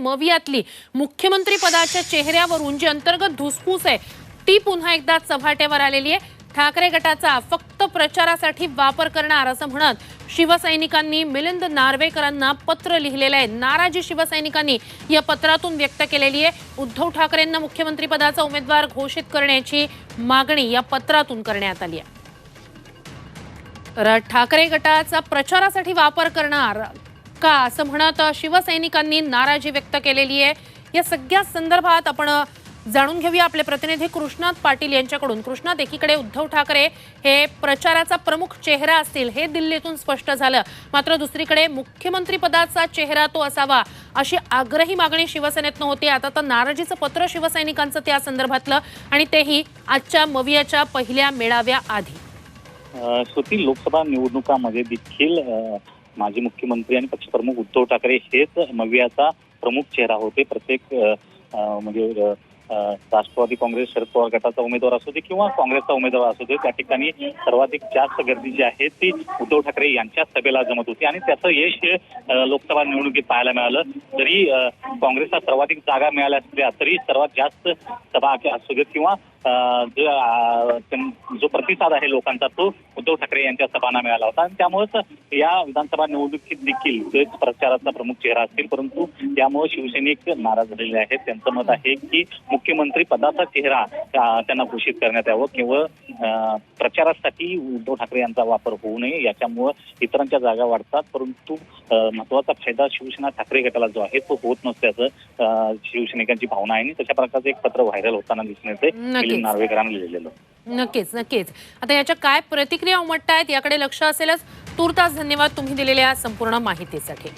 मवियातली. मुख्यमंत्री पदाच्या चेहऱ्यावरून जी अंतर्गत धुसफूस आहे ती पुन्हा एकदा चव्हाट्यावर आलेली आहे. ठाकरे गटाचा फक्त प्रचारासाठी वापर करणार असं म्हणत शिवसैनिकांनी मिलिंद नार्वेकरांना पत्र लिहिलेलं आहे. नाराजी शिवसैनिकांनी या पत्रातून व्यक्त केलेली आहे. उद्धव ठाकरेंना मुख्यमंत्री पदाचा उमेदवार घोषित करण्याची मागणी या पत्रातून करण्यात आली आहे. तर ठाकरे गटाचा प्रचारासाठी वापर करणार का असं म्हणत शिवसैनिकांनी नाराजी व्यक्त केलेली आहे. या सगळ्या संदर्भात आपण जाणून घेऊया आपले प्रतिनिधी कृष्णात पाटील यांच्याकडून. कृष्णात एकीकडे उद्धव ठाकरे हे प्रचाराचा प्रमुख चेहरा असतील हे दिल्लीतून स्पष्ट झालं. मात्र दुसरीकडे मुख्यमंत्री पदाचा चेहरा तो असावा अशी आग्रही मागणी शिवसेनेतनं होती. आता तर नाराजीचं पत्र शिवसैनिकांचं त्या संदर्भातलं आणि तेही आजच्या मवियाच्या पहिल्या मेळाव्या आधी श्रुती लोकसभा निवडणुकामध्ये देखील माजी मुख्यमंत्री आणि पक्षप्रमुख उद्धव ठाकरे हेच मवियाचा प्रमुख चेहरा होते. प्रत्येक म्हणजे राष्ट्रवादी काँग्रेस शरद पवार गटाचा उमेदवार असू दे किंवा काँग्रेसचा उमेदवार असू दे त्या ठिकाणी सर्वाधिक जास्त गर्दी जी आहे ती उद्धव ठाकरे यांच्या सभेला जमत होती आणि त्याचं यश हे, लोकसभा निवडणुकीत पाहायला मिळालं. जरी काँग्रेसला सर्वाधिक जागा मिळाल्या असल्या तरी सर्वात जास्त सभा असू देत किंवा जो जो प्रतिसाद आहे लोकांचा तो उद्धव ठाकरे यांच्या सभांना मिळाला होता. आणि त्यामुळेच या विधानसभा निवडणुकीत देखील तेच प्रचाराचा प्रमुख चेहरा असतील. परंतु त्यामुळे शिवसैनिक नाराज झालेले आहेत. त्यांचं मत आहे की मुख्यमंत्री पदाचा चेहरा त्यांना घोषित करण्यात यावं किंवा प्रचारासाठी उद्धव ठाकरे यांचा वापर होऊ नये याच्यामुळं इतरांच्या जागा वाढतात. परंतु महत्त्वाचा फायदा शिवसेना ठाकरे गटाला जो आहे तो होत नसल्याचं शिवसैनिकांची भावना आहे. आणि तशा प्रकारचं एक पत्र व्हायरल होताना दिसून येते. मिलिंद नार्वेकरांनी लिहिलेलं. नक्कीच नक्कीच. आता याच्या काय प्रतिक्रिया उमटतायत याकडे लक्ष असेलच. तूर्तास धन्यवाद तुम्ही दिलेल्या संपूर्ण माहितीसाठी.